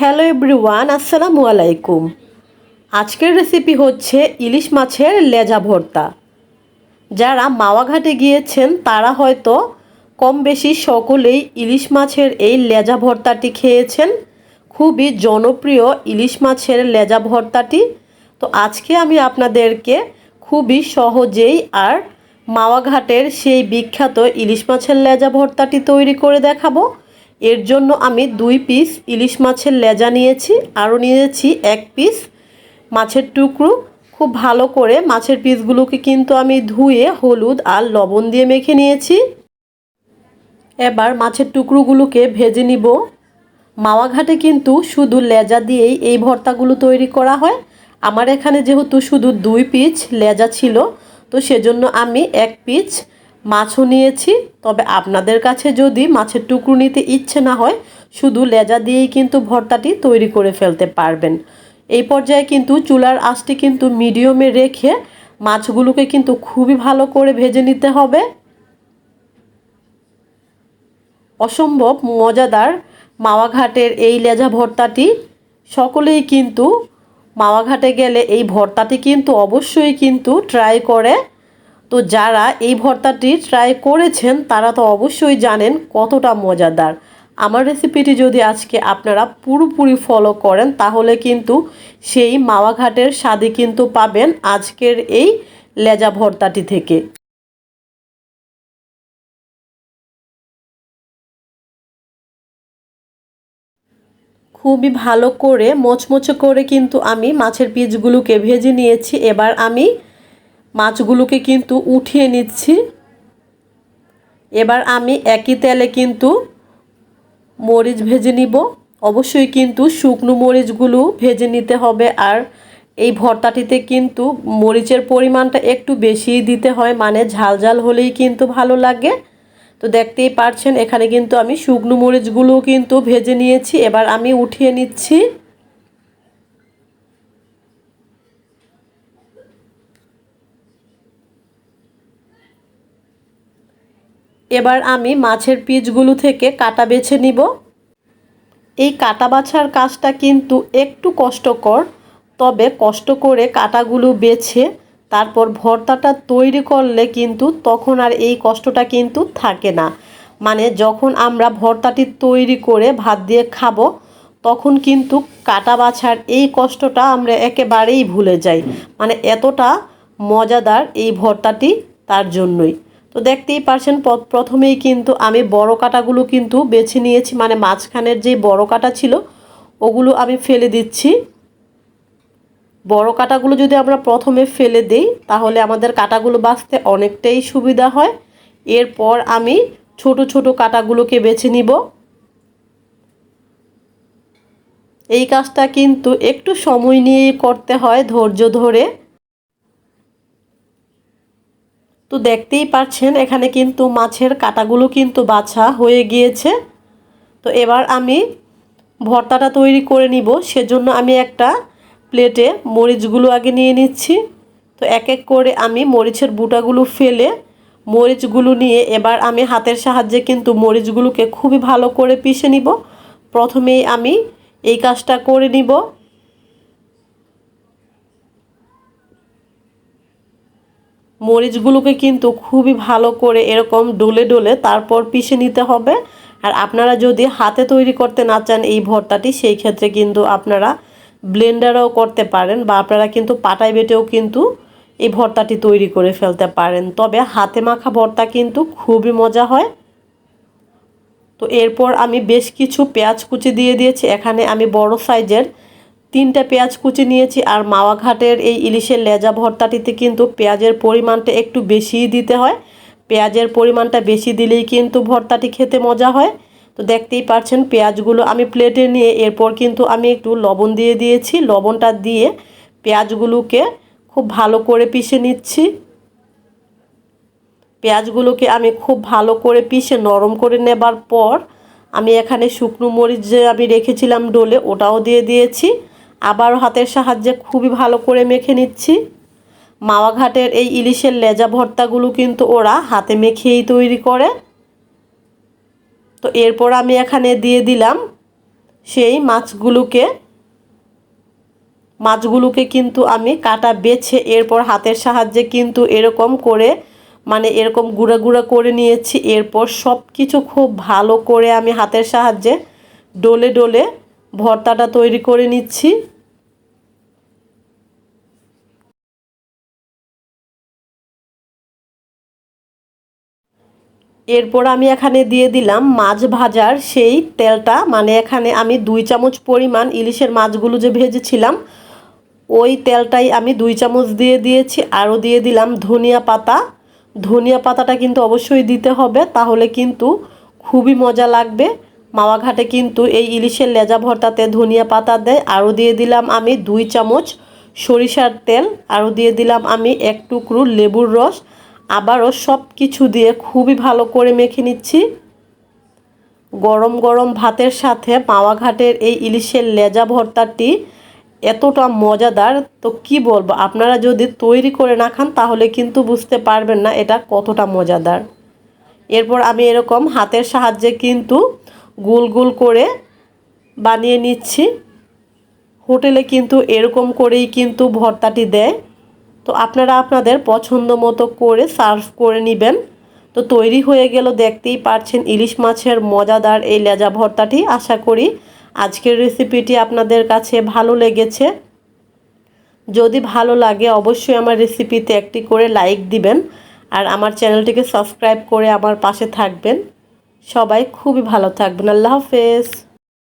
Hello everyone আসসালামু আলাইকুম আজকের রেসিপি হচ্ছে ইলিশ মাছের লেজা ভর্তা। যারা মাওয়াঘাটে গিয়েছেন, তারা হয়তো কম বেশি সকলেই ইলিশ মাছের এই লেজা ভর্তাটি খেয়েছেন। খুবই জনপ্রিয় ইলিশ মাছের লেজা ভর্তাটি। তো আজকে আমি আপনাদেরকে খুবই সহজেই আর মাওয়াঘাটের সেই বিখ্যাত ইলিশ মাছের লেজা ভর্তাটি তৈরি করে দেখাবো। এর জন্য আমি দুই পিস ইলিশ মাছের লেজা নিয়েছি, আরও নিয়েছি এক পিস মাছের টুকরো। খুব ভালো করে মাছের পিসগুলোকে কিন্তু আমি ধুয়ে হলুদ আর লবণ দিয়ে মেখে নিয়েছি। এবার মাছের টুকরোগুলোকে ভেজে নিব। মাওয়াঘাটে কিন্তু শুধু লেজা দিয়েই এই ভর্তাগুলো তৈরি করা হয়। আমার এখানে যেহেতু শুধু দুই পিস লেজা ছিল, তো সেজন্য আমি এক পিস মাছও নিয়েছি, তবে আপনাদের কাছে যদি মাছের টুকরো নিতে ইচ্ছে না হয়, শুধু লেজা দিয়েই কিন্তু ভর্তাটি তৈরি করে ফেলতে পারবেন। এই পর্যায়ে কিন্তু চুলার আঁচটি কিন্তু মিডিয়ামে রেখে মাছগুলোকে কিন্তু খুবই ভালো করে ভেজে নিতে হবে। অসম্ভব মজাদার মাওয়াঘাটের এই লেজা ভর্তাটি। সকলেই কিন্তু মাওয়াঘাটে গেলে এই ভর্তাটি কিন্তু অবশ্যই কিন্তু ট্রাই করে। তো যারা এই ভর্তাটি ট্রাই করেছেন, তারা তো অবশ্যই জানেন কতটা মজাদার। আমার রেসিপিটি যদি আজকে আপনারা পুরোপুরি ফলো করেন, তাহলে কিন্তু সেই মাওয়াঘাটের স্বাদে কিন্তু পাবেন আজকের এই লেজা ভর্তাটি থেকে। খুবই ভালো করে, মোচমোচে করে কিন্তু আমি মাছের পিসগুলোকে ভেজে নিয়েছি। এবার আমি মাছগুলোকে কিন্তু উঠিয়ে নিচ্ছি। এবার আমি একই তেলে কিন্তু মরিচ ভেজে নিব। অবশ্যই কিন্তু শুকনো মরিচগুলো ভেজে নিতে হবে আর এই ভর্তাটিতে কিন্তু মরিচের পরিমাণটা একটু বেশিই দিতে হয় মানে ঝাল ঝাল হলেই কিন্তু ভালো লাগে। তো দেখতেই পারছেন, এখানে কিন্তু আমি শুকনো মরিচগুলো কিন্তু ভেজে নিয়েছি। এবার আমি উঠিয়ে নিচ্ছি। এবার আমি মাছের পিচগুলো থেকে কাটা বেছে নিব। এই কাটা বাছার কাজটা কিন্তু একটু কষ্টকর, তবে কষ্ট করে কাটাগুলো বেছে তারপর ভর্তাটা তৈরি করলে কিন্তু তখন আর এই কষ্টটা কিন্তু থাকে না। মানে যখন আমরা ভর্তাটি তৈরি করে ভাত দিয়ে খাব, তখন কিন্তু কাটা বাছার এই কষ্টটা আমরা একেবারেই ভুলে যাই। মানে এতটা মজাদার এই ভর্তাটি তার জন্যই। তো দেখতেই পারছেন প্রথমেই কিন্তু আমি বড় কাটাগুলো কিন্তু বেছে নিয়েছি মানে মাঝখানের যে বড় কাটা ছিল, ওগুলো আমি ফেলে দিচ্ছি। বড় কাটাগুলো যদি আমরা প্রথমে ফেলে দিই, তাহলে আমাদের কাটাগুলো বাঁচতে অনেকটাই সুবিধা হয়। এরপর আমি ছোট ছোট কাটাগুলোকে বেছে নিব। এই কাজটা কিন্তু একটু সময় নিয়ে করতে হয়, ধৈর্য ধরে। তো দেখতেই পাচ্ছেন এখানে কিন্তু মাছের কাটাগুলো কিন্তু বাছা হয়ে গিয়েছে। তো এবার আমি ভর্তাটা তৈরি করে নিব। সেজন্য আমি একটা প্লেটে মরিচগুলো আগে নিয়ে নিচ্ছি। তো এক এক করে আমি মরিচের বুটাগুলো ফেলে মরিচগুলো নিয়ে এবার আমি হাতের সাহায্যে কিন্তু মরিচগুলোকে খুবই ভালো করে পিষে নিব। প্রথমেই আমি এই কাজটা করে নিব। মরিচগুলোকে কিন্তু খুবই ভালো করে এরকম ডলে ডলে তারপর পিষে নিতে হবে। আর আপনারা যদি হাতে তৈরি করতে না চান এই ভর্তাটি, সেই ক্ষেত্রে কিন্তু আপনারা ব্লেন্ডারও করতে পারেন বা আপনারা কিন্তু পাটায় বেটেও কিন্তু এই ভর্তাটি তৈরি করে ফেলতে পারেন। তবে হাতে মাখা ভর্তা কিন্তু খুবই মজা হয়। তো এরপর আমি বেশ কিছু পেঁয়াজ কুচি দিয়ে দিয়েছি। এখানে আমি বড় সাইজের তিনটা পেঁয়াজ কুচি নিয়েছি আর মাওয়া ঘাটের এই ইলিশের লেজা ভর্তাটিতে কিন্তু পেঁয়াজের পরিমাণটা একটু বেশিই দিতে হয়। পেঁয়াজের পরিমাণটা বেশি দিলেই কিন্তু ভর্তাটি খেতে মজা হয়। তো দেখতেই পাচ্ছেন পেঁয়াজগুলো আমি প্লেটে নিয়ে এরপর কিন্তু আমি একটু লবণ দিয়ে দিয়েছি। লবণটা দিয়ে পেঁয়াজগুলোকে খুব ভালো করে পিষে নিচ্ছি। পেঁয়াজগুলোকে আমি খুব ভালো করে পিষে নরম করে নেবার পর আমি এখানে শুকনো মরিচ যে আমি রেখেছিলাম ডোলে ওটাও দিয়ে দিয়েছি। আবার হাতের সাহায্যে খুবই ভালো করে মেখে নিচ্ছি। মাওয়াঘাটের এই ইলিশের লেজা ভর্তাগুলো কিন্তু ওরা হাতে মেখেই তৈরি করে। তো এরপর আমি এখানে দিয়ে দিলাম সেই মাছগুলোকে। মাছগুলোকে কিন্তু আমি কাটা বেছে এরপর হাতের সাহায্যে কিন্তু এরকম করে মানে এরকম গুঁড়া গুঁড়া করে নিয়েছি। এরপর সব কিছু খুব ভালো করে আমি হাতের সাহায্যে ডলে ডলে ভর্তাটা তৈরি করে নিচ্ছি। এরপর আমি এখানে দিয়ে দিলাম মাছ ভাজার সেই তেলটা। মানে এখানে আমি দুই চামচ পরিমাণ ইলিশের মাছগুলো যে ভেজেছিলাম, ওই তেলটাই আমি দুই চামচ দিয়ে দিয়েছি। আরও দিয়ে দিলাম ধনিয়া পাতা। ধনিয়া পাতাটা কিন্তু অবশ্যই দিতে হবে, তাহলে কিন্তু খুবই মজা লাগবে। মাওয়া ঘাটে কিন্তু এই ইলিশের লেজা ভর্তাতে ধনিয়া পাতা দেয়। আরও দিয়ে দিলাম আমি দুই চামচ সরিষার তেল। আরও দিয়ে দিলাম আমি এক টুকরো লেবুর রস। আবারও সব কিছু দিয়ে খুবই ভালো করে মেখে নিচ্ছি। গরম গরম ভাতের সাথে মাওয়াঘাটের এই ইলিশের লেজা ভর্তাটি এতটা মজাদার। তো কি বলব, আপনারা যদি তৈরি করে না খান তাহলে কিন্তু বুঝতে পারবেন না এটা কতটা মজাদার। এরপর আমি এরকম হাতের সাহায্যে কিন্তু গোল গোল করে বানিয়ে নিচ্ছি। হোটেলে কিন্তু এরকম করেই কিন্তু ভর্তাটি দেয়। তো আপনারা আপনাদের পছন্দ মতো করে সার্ভ করে নেবেন। তো তৈরি হয়ে গেল, দেখতেই পারছেন ইলিশ মাছের মজাদার এই লেজা ভর্তাটি। আশা করি আজকের রেসিপিটি আপনাদের কাছে ভালো লেগেছে। যদি ভালো লাগে অবশ্যই আমার রেসিপিতে একটি করে লাইক দিবেন। আর আমার চ্যানেলটিকে সাবস্ক্রাইব করে আমার পাশে থাকবেন। সবাই খুবই ভালো থাকবেন। আল্লাহ হাফেজ।